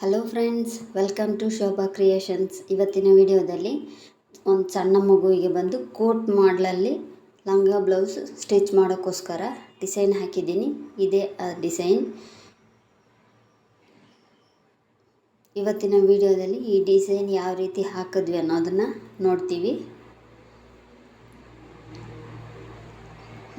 Hello friends welcome to Shobha creations ಇವತ್ತಿನ ವಿಡಿಯೋದಲ್ಲಿ ಒಂದು ಸಣ್ಣ ಮಗುವಿಗೆ ಬಂದು ಕೋಟ್ ಮಾಡಲಲ್ಲಿ ಲಂಗ ಬ್ಲೌಸ್ ಸ್ಟಿಚ್ ಮಾಡೋಕ್ಕೋಸ್ಕರ ಡಿಸೈನ್ ಹಾಕಿದ್ದೀನಿ. ಇದೇ, ಆ ಡಿಸೈನ್ ಇವತ್ತಿನ ವಿಡಿಯೋದಲ್ಲಿ ಈ ಡಿಸೈನ್ ಯಾವ ರೀತಿ ಹಾಕಿದ್ವಿ ಅನ್ನೋದನ್ನು ನೋಡ್ತೀವಿ.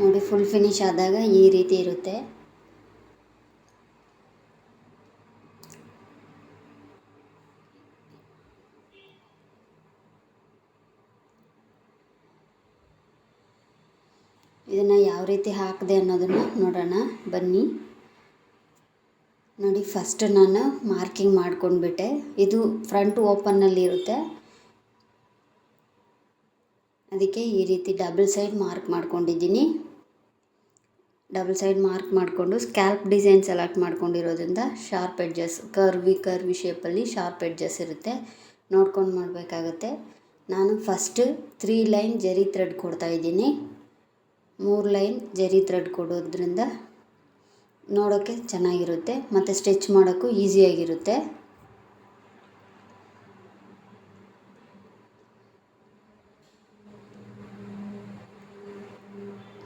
ನೋಡಿ ಫುಲ್ ಫಿನಿಶ್ ಆದಾಗ ಈ ರೀತಿ ಇರುತ್ತೆ. ಇದನ್ನು ಯಾವ ರೀತಿ ಹಾಕಿದೆ ಅನ್ನೋದನ್ನು ನೋಡೋಣ. ಬನ್ನಿ. ನೋಡಿ ಫಸ್ಟ್ ನಾನು ಮಾರ್ಕಿಂಗ್ ಮಾಡ್ಕೊಂಡ್ಬಿಟ್ಟೆ. ಇದು ಫ್ರಂಟ್ ಓಪನ್ನಲ್ಲಿ ಇರುತ್ತೆ. ಅದಕ್ಕೆ ಈ ರೀತಿ ಡಬಲ್ ಸೈಡ್ ಮಾರ್ಕ್ ಮಾಡ್ಕೊಂಡಿದ್ದೀನಿ. ಡಬಲ್ ಸೈಡ್ ಮಾರ್ಕ್ ಮಾಡಿಕೊಂಡು ಸ್ಕ್ಯಾಲ್ಪ್ ಡಿಸೈನ್ ಸೆಲೆಕ್ಟ್ ಮಾಡ್ಕೊಂಡಿರೋದ್ರಿಂದ ಶಾರ್ಪ್ ಎಡ್ಜಸ್ ಕರ್ವಿ ಕರ್ವಿ ಶೇಪಲ್ಲಿ ಶಾರ್ಪ್ ಎಡ್ಜಸ್ ಇರುತ್ತೆ. ನೋಡ್ಕೊಂಡು ಮಾಡಬೇಕಾಗತ್ತೆ. ನಾನು first three line zari thread ಕೊಡ್ತಾಯಿದ್ದೀನಿ ಮೂರು ಲೈನ್ ಜರಿ ಥ್ರೆಡ್ ಕೊಡೋದ್ರಿಂದ ನೋಡೋಕ್ಕೆ ಚೆನ್ನಾಗಿರುತ್ತೆ, ಮತ್ತು ಸ್ಟಿಚ್ ಮಾಡೋಕ್ಕೂ ಈಸಿಯಾಗಿರುತ್ತೆ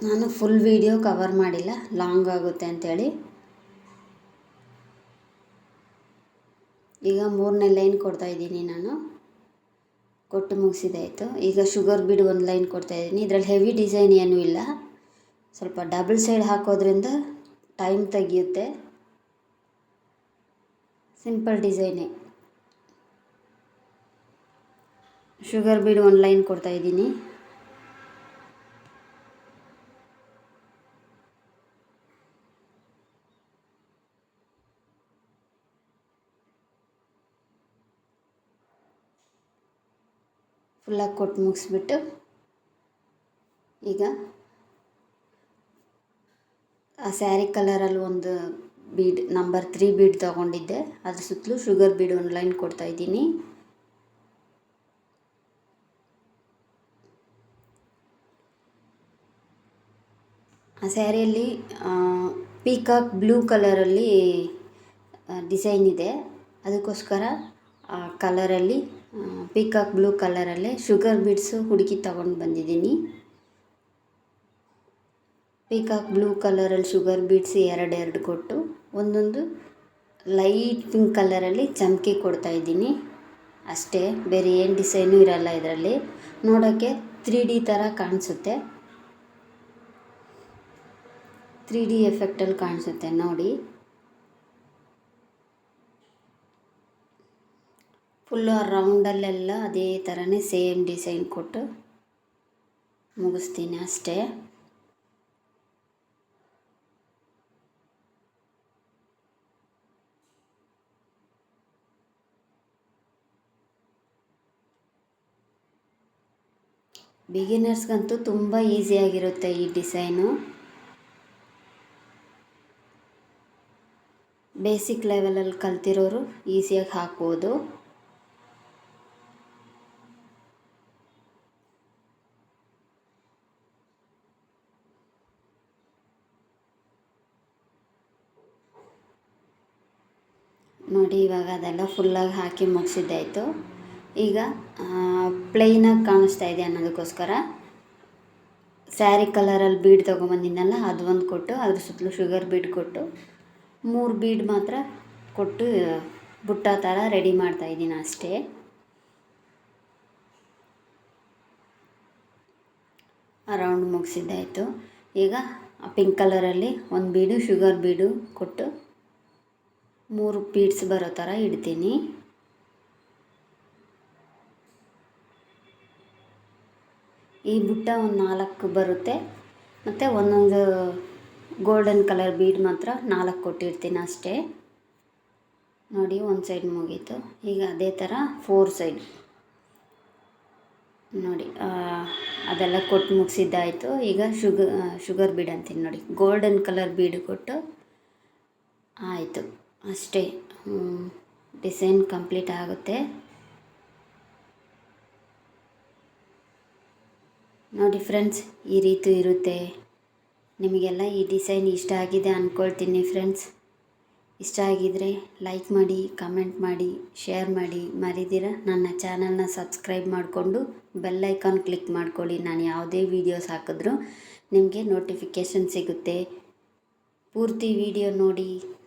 ನಾನು ಫುಲ್ ವಿಡಿಯೋ ಕವರ್ ಮಾಡಿಲ್ಲ, ಲಾಂಗ್ ಆಗುತ್ತೆ ಅಂಥೇಳಿ ಈಗ ಮೂರನೇ ಲೈನ್ ಕೊಡ್ತಾಯಿದ್ದೀನಿ ನಾನು. ಕೊಟ್ಟು ಮುಗಿಸಿದಾಯಿತು. ಈಗ ಶುಗರ್ ಬೀಡ್ ಒಂದು ಲೈನ್ ಕೊಡ್ತಾಯಿದ್ದೀನಿ ಇದರಲ್ಲಿ ಹೆವಿ ಡಿಸೈನ್ ಏನೂ ಇಲ್ಲ. ಸ್ವಲ್ಪ ಡಬಲ್ ಸೈಡ್ ಹಾಕೋದ್ರಿಂದ ಟೈಮ್ ತೆಗಿಯುತ್ತೆ. ಸಿಂಪಲ್ ಡಿಸೈನೇ ಶುಗರ್ ಬೀಡ್ ಒಂದು ಲೈನ್ ಕೊಡ್ತಾಯಿದ್ದೀನಿ ಫುಲ್ಲಾಗಿ ಕೊಟ್ಟು ಮುಗಿಸ್ಬಿಟ್ಟು ಈಗ ಆ ಸ್ಯಾರಿ ಕಲರಲ್ಲಿ ಒಂದು ಬೀಡ್, ನಂಬರ್ ತ್ರೀ ಬೀಡ್ ತೊಗೊಂಡಿದ್ದೆ. ಅದ್ರ ಸುತ್ತಲೂ ಶುಗರ್ ಬೀಡ್ ಒಂದು ಲೈನ್ ಕೊಡ್ತಾಯಿದ್ದೀನಿ ಆ ಸ್ಯಾರಿಯಲ್ಲಿ ಪೀಕಾಕ್ ಬ್ಲೂ ಕಲರಲ್ಲಿ ಡಿಸೈನ್ ಇದೆ. ಅದಕ್ಕೋಸ್ಕರ ಆ ಕಲರಲ್ಲಿ ಪೀಕಾಕ್ ಬ್ಲೂ ಕಲರಲ್ಲೇ ಶುಗರ್ ಬಿಡ್ಸು ಹುಡುಕಿ ತಗೊಂಡು ಬಂದಿದ್ದೀನಿ. ಪೀಕಾಕ್ ಬ್ಲೂ ಕಲರಲ್ಲಿ ಶುಗರ್ ಬೀಡ್ಸ್ ಎರಡೆರಡು ಕೊಟ್ಟು ಒಂದೊಂದು ಲೈಟ್ ಪಿಂಕ್ ಕಲರಲ್ಲಿ ಚಮಕಿ ಕೊಡ್ತಾಯಿದ್ದೀನಿ ಅಷ್ಟೇ, ಬೇರೆ ಏನು ಡಿಸೈನು ಇರಲ್ಲ ಇದರಲ್ಲಿ. ನೋಡೋಕ್ಕೆ ತ್ರೀ ಡಿ ಥರ ಕಾಣಿಸುತ್ತೆ. ತ್ರೀ ಡಿ ಎಫೆಕ್ಟಲ್ಲಿ ಕಾಣಿಸುತ್ತೆ ನೋಡಿ. ಫುಲ್ಲು ರೌಂಡಲ್ಲೆಲ್ಲ ಅದೇ ಥರನೇ ಸೇಮ್ ಡಿಸೈನ್ ಕೊಟ್ಟು ಮುಗಿಸ್ತೀನಿ ಅಷ್ಟೇ. ಬಿಗಿನರ್ಸ್ಗಂತೂ ತುಂಬ ಈಸಿಯಾಗಿರುತ್ತೆ ಈ ಡಿಸೈನು ಬೇಸಿಕ್ ಲೆವೆಲಲ್ಲಿ ಕಲ್ತಿರೋರು ಈಸಿಯಾಗಿ ಹಾಕ್ಬೋದು. ನೋಡಿ, ಇವಾಗ ಅದೆಲ್ಲ ಫುಲ್ಲಾಗಿ ಹಾಕಿ ಮುಗಿಸಿದ್ದಾಯಿತು ಈಗ ಪ್ಲೈನಾಗಿ ಕಾಣಿಸ್ತಾ ಇದೆ ಅನ್ನೋದಕ್ಕೋಸ್ಕರ ಸ್ಯಾರಿ ಕಲರಲ್ಲಿ ಬೀಡ್ ತೊಗೊಂಬಂದಿನಲ್ಲ ಅದು ಒಂದು ಕೊಟ್ಟು, ಅದ್ರ ಸುತ್ತಲೂ ಶುಗರ್ ಬೀಡ್ ಕೊಟ್ಟು, ಮೂರು ಬೀಡ್ ಮಾತ್ರ ಕೊಟ್ಟು, ಬುಟ್ಟ ಥರ ರೆಡಿ ಮಾಡ್ತಾ ಇದ್ದೀನಿ ಅಷ್ಟೇ. ರೌಂಡ್ ಮುಗಿಸಿದ್ದಾಯಿತು. ಈಗ ಪಿಂಕ್ ಕಲರಲ್ಲಿ ಒಂದು ಬೀಡು ಶುಗರ್ ಬೀಡು ಕೊಟ್ಟು ಮೂರು ಪೀಟ್ಸ್ ಬರೋ ಥರ ಇಡ್ತೀನಿ. ಈ ಬುಟ್ಟ ಒಂದು ನಾಲ್ಕು ಬರುತ್ತೆ. ಮತ್ತು ಒಂದೊಂದು ಗೋಲ್ಡನ್ ಕಲರ್ ಬೀಡ್ ಮಾತ್ರ ನಾಲ್ಕು ಕೊಟ್ಟಿರ್ತೀನಿ ಅಷ್ಟೇ. ನೋಡಿ, ಒಂದು ಸೈಡ್ ಮುಗೀತು. ಈಗ ಅದೇ ಥರ ಫೋರ್ ಸೈಡ್ ನೋಡಿ ಅದೆಲ್ಲ ಕೊಟ್ಟು ಮುಗಿಸಿದ್ದಾಯಿತು. ಈಗ ಶುಗ ಶುಗರ್ ಬೀಡ್ ಅಂತೀನಿ ನೋಡಿ. ಗೋಲ್ಡನ್ ಕಲರ್ ಬೀಡ್ ಕೊಟ್ಟು ಆಯಿತು. ಅಷ್ಟೇ ಡಿಸೈನ್ ಕಂಪ್ಲೀಟ್ ಆಗುತ್ತೆ. ನೋಡಿ ಫ್ರೆಂಡ್ಸ್, ಈ ರೀತಿ ಇರುತ್ತೆ. ನಿಮಗೆಲ್ಲ ಈ ಡಿಸೈನ್ ಇಷ್ಟ ಆಗಿದೆ ಅಂದ್ಕೊಳ್ತೀನಿ ಫ್ರೆಂಡ್ಸ್. ಇಷ್ಟ ಆಗಿದರೆ ಲೈಕ್ ಮಾಡಿ, ಕಮೆಂಟ್ ಮಾಡಿ, ಶೇರ್ ಮಾಡಿ ಮರಿದಿರ ನನ್ನ ಚಾನಲ್ನ ಸಬ್ಸ್ಕ್ರೈಬ್ ಮಾಡಿಕೊಂಡು ಬೆಲ್ ಐಕಾನ್ ಕ್ಲಿಕ್ ಮಾಡ್ಕೊಳ್ಳಿ. ನಾನು ಯಾವುದೇ ವೀಡಿಯೋಸ್ ಹಾಕಿದ್ರೂ ನಿಮಗೆ ನೋಟಿಫಿಕೇಷನ್ ಸಿಗುತ್ತೆ. ಪೂರ್ತಿ ವಿಡಿಯೋ ನೋಡಿ.